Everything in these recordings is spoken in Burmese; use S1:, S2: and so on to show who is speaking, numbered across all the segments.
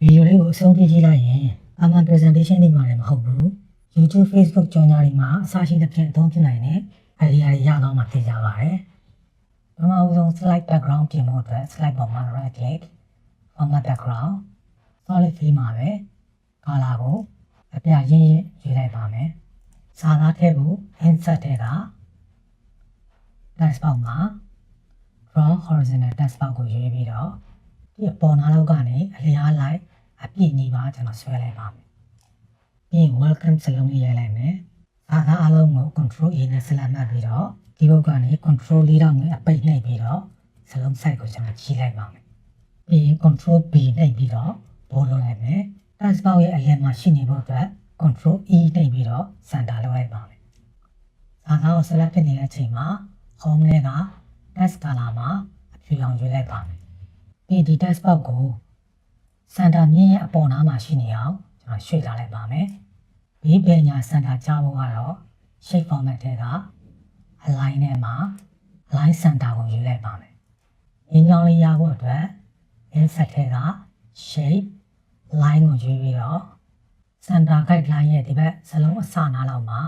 S1: ဗီဒီယိုလေးကိုအဆုံးထိကြည့်လိုက်ရင်အမှန် presentation တွေမှာလည်းမဟုတ်ဘူး YouTube Facebook ကြော်ညာတွေမှာအစားရှိသဖြင့်အသုံးပြုနိုင်တဲ့ idea တွေရတော့မှသိကြပါတယ်ပထမဦးဆုံး slide background ပြင်ဖို့အတွက် slide ပေါ်မှာ right click format background solid fill မှာပဲ color ကိုအပြရင်းရင်းရွေးလိုက်ပါမယ်စာသားထဲကို insert ထဲက text box မှာ draw horizontal text box ကိုရွေးပြီးတော့ဒီအပေါ်နားလောက်ကနေအလျားလိုက် အပြည့်ညီပါကျွန်တော်ဆွဲလိုက်ပါမယ်ပြီးရင် welcome စလုံးလေးရိုက်လိုက်မယ်စာသားအလုံးကို control A နဲ့ဆက်လက်မှတ်ပြီးတော့ဒီဘက်ကနေ control လေးတောင်နဲ့အပိတ်နှိပ်ပြီးတော့စလုံး site ကိုကျွန်တော်ကြီးလိုက်ပါမယ်ပြီးရင် control B နှိပ်ပြီးတော့ပို့လုပ်လိုက်မယ် text box ရဲ့အလယ်မှာရှိနေဖို့အတွက် control E နှိပ်ပြီးတော့ center လုပ်လိုက်ပါမယ်စာသားကိုဆက်လက်ဖြစ်နေတဲ့အချိန်မှာ home လေးက text color မှာအဖြူရောင်ရွေးလိုက်ပါမယ်ပြီးဒီ text box ကို စန်တာမြင်းရဲ့အပေါ်နားမှာရှိနေအောင်ကျွန်တော်ရွှေ့ထားလိုက်ပါမယ်။ဘေးပညာစန်တာကြားဖို့ကတော့ shape format တွေက align နဲ့မှာ align center ကိုယူလိုက်ပါမယ်။ရင်းကြောင်းလေးရဖို့အတွက် insert ထဲက shape line ကိုယူပြီးတော့ center guideline ရဲ့ဒီဘက်စလုံးအစနားလောက်မှာ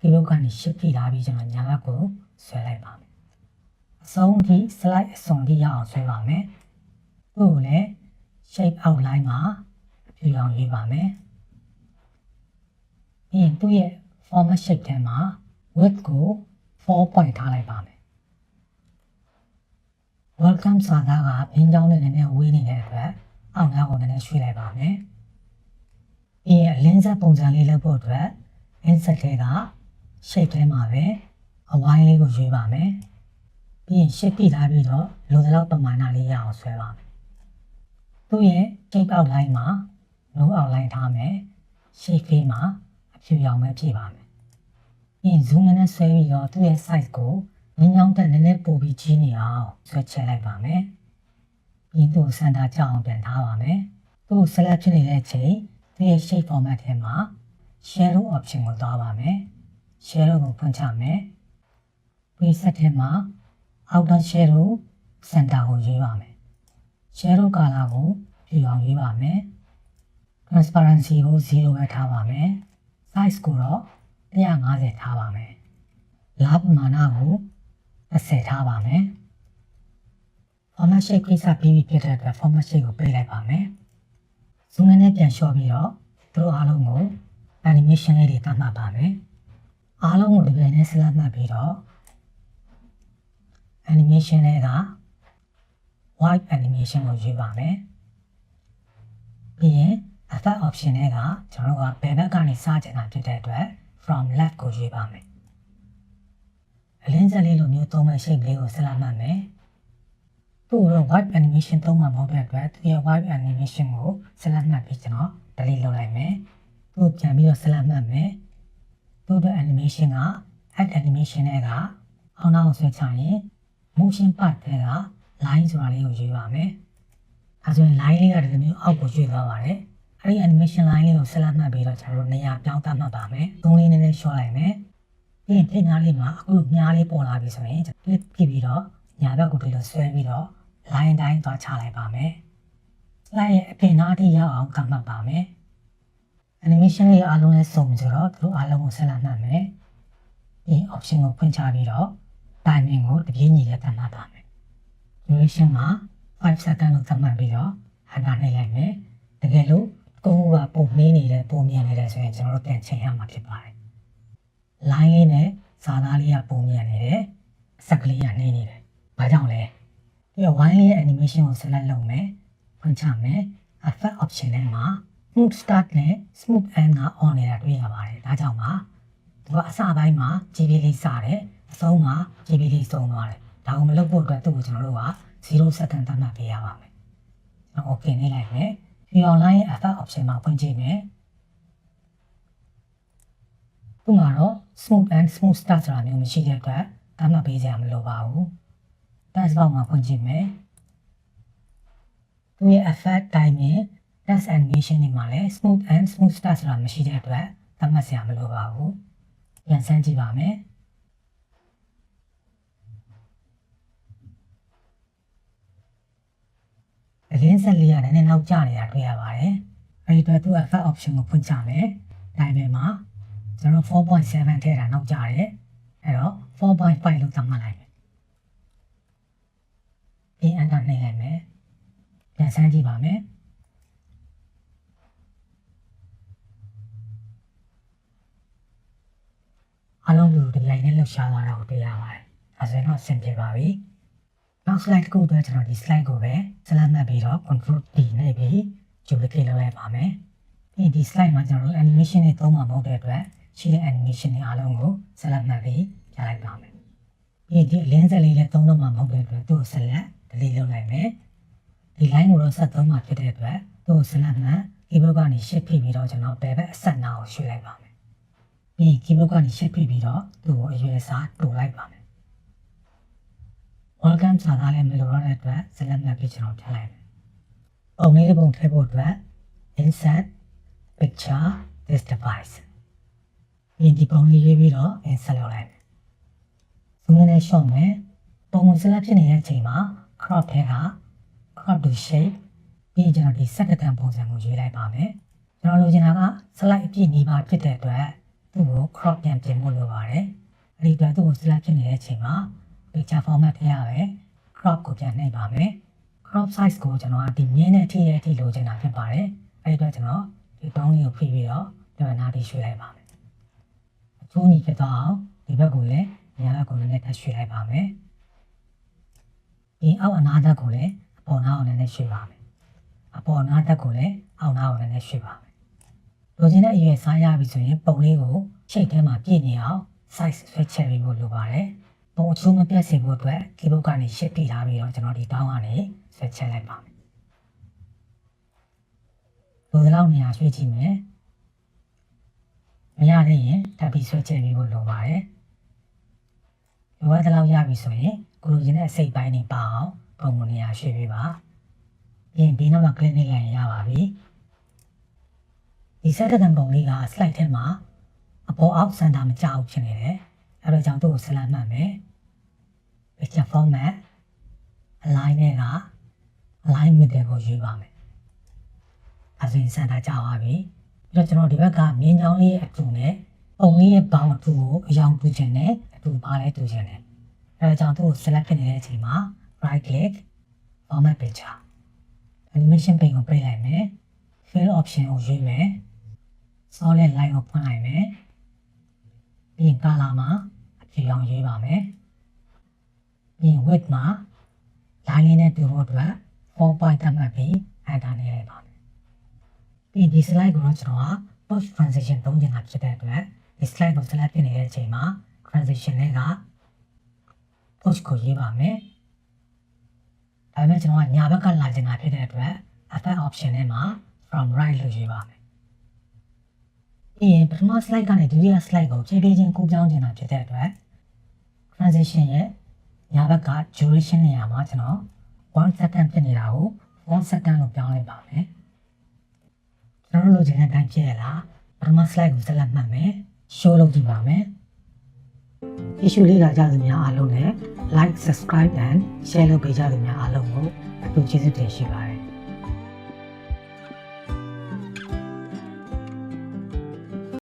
S1: ဒီဘက်ကနေ shift ထိထားပြီးကျွန်တော်ညာဘက်ကိုဆွဲလိုက်ပါမယ်။အဆုံးထိ slide အဆုံးထိရအောင်ဆွဲပါမယ်။သူ့ကိုလည်း shape outline မှာအပြည့်အောင်ရေးပါမယ်။ပြီးရင်သူ့ရဲ့ format shape ထဲမှာ width ကို4 point ထားလိုက်ပါမယ်။ welcome စာသားကဘင်းကြောင်းနဲ့နည်းနည်းဝေးနေတဲ့အတွက်အောက်နားကိုနည်းနည်းရွှေ့လိုက်ပါမယ်။ပြီးရင်အလင်းဆက်ပုံစံလေးလုပ်ဖို့အတွက် insert ထဲက shape ထဲမှာပဲအဝိုင်းလေးကိုရွေးပါမယ်။ပြီးရင် shape ပြထားပြီးတော့လိုသလောက်ပမာဏလေးရအောင်ဆွဲပါမယ်။ သူ့ရဲ့ shape outline မှာ no outline ထားမယ်။ shape လေးမှာအဖြူရောင်ပဲဖြည့်ပါမယ်။ပြီးရင် zoom နဲ့ဆွဲပြီးတော့သူ့ရဲ့ size ကိုငင်းကြောင်းတက်နည်းနည်းပိုပြီးကြီးနေအောင်ဆွဲချဲလိုက်ပါမယ်။ပြီးရင်သူ့ကို center ကျအောင်ပြန်ထားပါမယ်။သူ့ကို select ဖြစ်နေတဲ့အချိန်သူ့ရဲ့ shape format ထဲမှာ shadow option ကိုသွားပါမယ်။ shadow ကိုဖွင့်ချမယ်။ preset ထဲမှာ outer shadow center ကိုရွေးပါမယ်။ shadow color ကိုဖြူအောင်ရွေးပါမယ် transparency ကို0ပဲထားပါမယ် size ကိုတော့150ထားပါမယ်လာပမာဏကို30ထားပါမယ် format shape ကိစ္စပြီးပြီဖြစ်တဲ့အတွက် format shape ကိုပေးလိုက်ပါမယ် zoom နဲ့ပြန်လျှော့ပြီးတော့သူတို့အားလုံးကို animation လေးတွေတတ်မှတ်ပါမယ်အားလုံးကိုဒီပြန်နဲ့ဆက်လက်မှတ်ပြီးတော့ animation တွေက white animation ကိုရွေးပါမယ်။ပြီးရင် effect option တွေကကျွန်တော်တို့ကဘယ်ဘက်ကနေစချင်တာဖြစ်တဲ့အတွက် from left ကိုရွေးပါမယ်။အလင်းစက်လေးလိုမျိုးသုံးမဲ့ shape လေးကိုဆက်လက်မှတ်မယ်။သူ့ကို white animation သုံးမှာမဟုတ်တဲ့အတွက်သူရဲ့ white animation ကိုဆက်လက်မှတ်ပြီးကျွန်တော် delete လုပ်လိုက်မယ်။သူ့ပြန်ပြီးတော့ဆက်လက်မှတ်မယ်။သူ့ရဲ့ animation က add animation တွေကအောင်းအောင်ဆွဲချရင် motion part တွေက line ဆိုတာလေးကိုရွေးပါမယ်။အဲဆိုရင် line လေးကဒီလိုမျိုးအောက်ကိုရွေ့သွားပါတယ်။အဲဒီ animation line လေးကိုဆက်လက်မှတ်ပြီးတော့ကျွန်တော်တို့နေရာပြောင်းသတ်မှတ်ပါမယ်။သုံးလေးနည်းနည်း short လိုက်မယ်။ပြီးရင်ထိပ်နားလေးမှာအခုလိုမြားလေးပေါ်လာပြီဆိုရင် clip ပြပြီးတော့ညာဘက်ကိုဒီလိုဆွဲပြီးတော့ line တိုင်းသွားချလိုက်ပါမယ်။ line ရဲ့အပြင်နားထိရောက်အောင်သတ်မှတ်ပါမယ်။ animation လေးအားလုံးနဲ့စုံဆိုတော့သူတို့အားလုံးကိုဆက်လက်မှတ်မယ်။ပြီး option ကိုဖွင့်ချပြီးတော့ timing ကိုတပြေးညီနဲ့သတ်မှတ်ပါမယ်။ duration မှာ5 second လို့သတ်မှတ်ပြီးတော့ဟန်တာနှိပ်လိုက်မယ်တကယ်လို့ကိုယ်ကပုံနှင်းနေတယ်ပုံမြန်နေတယ်ဆိုရင်ကျွန်တော်တို့ပြန်ချိန်ရမှာဖြစ်ပါတယ် line လေးနဲ့စာသားလေးကပုံမြန်နေတယ်အဆက်ကလေးကနှင်းနေတယ်ဘာကြောင့်လဲဒီ wine လေးရဲ့ animation ကို select လုပ်မယ်ဖွင့်ချမယ် effect option ထဲမှာ smooth start နဲ့ smooth end က on နေတာတွေ့ရပါတယ်ဒါကြောင့်ပါသူကအစပိုင်းမှာ GB လေးစတယ်အဆုံးမှာ GB လေးဆုံးသွားတယ် ဒါကိုမလုပ်ဖို့အတွက်သူ့ကိုကျွန်တော်တို့က0 second သတ်မှတ်ပေးရပါမယ်ကျွန်တော် okay နေလိုက်မယ်ဒီ online ရဲ့ effect option မှာဖွင့်ကြည့်မယ်သူ့မှာတော့ smooth and smooth start ဆိုတာမျိုးမရှိတဲ့အတွက်သတ်မှတ်ပေးစရာမလိုပါဘူး test box မှာဖွင့်ကြည့်မယ်သူရဲ့ effect timing test animation တွေမှာလည်း smooth and smooth start ဆိုတာမရှိတဲ့အတွက်သတ်မှတ်စရာမလိုပါဘူးပြန်ဆန်းကြည့်ပါမယ် အအလင်းဆက်လေးကလည်းနည်းနည်းနောက်ကျနေတာတွေ့ရပါတယ်အဲဒီတော့သူက effect option ကိုဖွင့်ချမယ်ဒါပေမဲ့မှာကျွန်တော်4.7ထည့်တာနောက်ကျတယ်အဲ့တော့4.5လို့သတ်မှတ်လိုက်မယ်ပြီး enter နှိပ်လိုက်မယ်ပြန်ဆန်းကြည့်ပါမယ်အလုံးလူဒီလိုင်းနဲ့လှူရှားသွားတာကိုတွေ့ရပါတယ်အဲဒါဆိုရင်တော့အဆင်ပြေပါပြီ နောက် slide တစ်ခုအတွက်ကျွန်တော်ဒီ slide ကိုပဲ select မှတ်ပြီးတော့ control D နဲ့ပြီး duplicate လုပ်လိုက်ပါမယ်ဒီဒီ slide မှာကျွန်တော်တို့ animation တွေသုံးမှာမဟုတ်တဲ့အတွက်ရှိတဲ့ animation တွေအားလုံးကို select မှတ်ပြီးပြလိုက်ပါမယ်ပြီးဒီ lens လေးလည်းသုံးတော့မှာမဟုတ်တဲ့အတွက်သူ့ကို select delete လုပ်လိုက်မယ်ဒီ line ကိုတော့ဆက်သုံးမှာဖြစ်တဲ့အတွက်သူ့ကို select မှတ် keyboard ကနေ shift ဖိပြီးတော့ကျွန်တော်ဘယ်ဘက်အဆက်နာကိုရွှေ့လိုက်ပါမယ်ပြီး keyboard ကနေ shift ဖိပြီးတော့သူ့ကိုအရွယ်အစားတိုးလိုက်ပါမယ် welcome စာသားလည်းမလိုတော့တဲ့အတွက် select မှတ်ပြီးကျွန်တော်ပြလိုက်မယ်ပုံလေးတစ်ပုံထည့်ဖို့အတွက် insert picture this device ဒီဒီပုံလေးရေးပြီးတော့ insert လုပ်လိုက်မယ် zoom နဲ့ short မယ်ပုံကို select ဖြစ်နေတဲ့အချိန်မှာ crop ထဲက crop to shape ပြီးရင်ကျွန်တော်ဒီ second ပုံစံကိုရွေးလိုက်ပါမယ်ကျွန်တော်လိုချင်တာက slide အပြည့်နီးပါးဖြစ်တဲ့အတွက်သူ့ကို crop ပြန်ပြင်ဖို့လိုပါတယ်အဲ့ဒီအတွက်သူ့ကို select ဖြစ်နေတဲ့အချိန်မှာ picture format ထဲရပဲ crop ကိုပြန်နှိပ်ပါမယ် crop size ကိုကျွန်တော်ကဒီမြင်းနဲ့ထိရတဲ့အထိလိုချင်တာဖြစ်ပါတယ်အဲ့ဒီအတွက်ကျွန်တော်ဒီတောင်းလေးကိုဖိပြီးတော့ဒီမှာနားပြီးရွှေ့လိုက်ပါမယ်အချိုးကြီးဖြစ်သွားအောင်ဒီဘက်ကိုလည်းညာဘက်ကိုလည်းထပ်ရွှေ့လိုက်ပါမယ်ဒီအောက်အနားသက်ကိုလည်းအပေါ်နားကိုလည်းရွှေ့ပါမယ်အပေါ်နားသက်ကိုလည်းအောက်နားကိုလည်းရွှေ့ပါမယ်လိုချင်တဲ့အရွယ်စားရပြီဆိုရင်ပုံလေးကိုရှိတ်ထဲမှာပြည့်နေအောင် size ဆွဲချက်ပြီးဖို့လိုပါတယ် ပုံအချိုးမပြတ်စေဖို့အတွက် keyboard ကနေ shift ပြီးထားပြီးတော့ကျွန်တော်ဒီတောင်းကနေဆွဲချက်လိုက်ပါမယ်လိုသလောက်နေရာရွှေ့ကြည့်မယ်မရသေးရင်ထပ်ပြီးဆွဲချက်ပြီးဖို့လိုပါတယ်လိုအပ်တဲ့လောက်ရပြီဆိုရင်ကိုလိုချင်တဲ့အစိတ်ပိုင်းတွေပါအောင်ပုံကိုနေရာရွှေ့ပေးပါပြင်ပြီးတော့မှ click နေလိုက်ရင်ရပါပြီဒီ set တဲ့ပုံလေးက slide ထဲမှာအပေါ်အောက်စင်တာမကြောက်ဖြစ်နေတယ် အဲဒါကြောင့်သူ့ကိုဆက်လက်မှတ်မယ် picture format align နဲ့က align middle ကိုရွေးပါမယ်အဲဆိုရင်စင်တာကြောက်ပါပြီပြီးတော့ကျွန်တော်ဒီဘက်ကမြင်းချောင်းလေးအတူနဲ့ပုံလေးရဲ့ဘောင်အတူကိုအယောင်တူခြင်းနဲ့အတူပါလဲတူခြင်းနဲ့အဲဒါကြောင့်သူ့ကို select ဖြစ်နေတဲ့အချိန်မှာ right click format picture animation pane ကိုပိတ်လိုက်မယ် fill option ကိုရွေးမယ် solid line ကိုဖွင့်လိုက်မယ်ပြီးရင် color မှာ အဖြူရောင်ရွေးပါမယ်ပြီးရင် width မှာ line လေးနဲ့တူဖို့အတွက်4 point သတ်မှတ်ပြီး enter နေလိုက်ပါမယ်ပြီးရင်ဒီ slide ကိုတော့ကျွန်တော်က post transition သုံးချင်တာဖြစ်တဲ့အတွက်ဒီ slide ကို select ဖြစ်နေတဲ့အချိန်မှာ transition လေးက post ကိုရေးပါမယ်ဒါပေမဲ့ကျွန်တော်ကညာဘက်ကလာချင်တာဖြစ်တဲ့အတွက် effect option ထဲမှာ from right လို့ရေးပါမယ်ပြီးရင်ပထမ slide ကနေဒုတိယ slide ကိုဖြည်းဖြည်းချင်းကူးပြောင်းချင်တာဖြစ်တဲ့အတွက် transition ရဲ့ညာဘက်က duration နေရာမှာကျွန်တော်1 second ဖြစ်နေတာကို1 second လို့ပြောင်းလိုက်ပါမယ်ကျွန်တော်တို့လိုချင်တဲ့အတိုင်းဖြစ်ရလားပထမ slide ကိုဆက်လက်မှတ်မယ် show လုပ်ကြည့်ပါမယ် issue လေးလာကြသူများအားလုံးနဲ့ like subscribe and share လုပ်ပေးကြသူများအားလုံးကိုအထူးကျေးဇူးတင်ရှိပါတယ်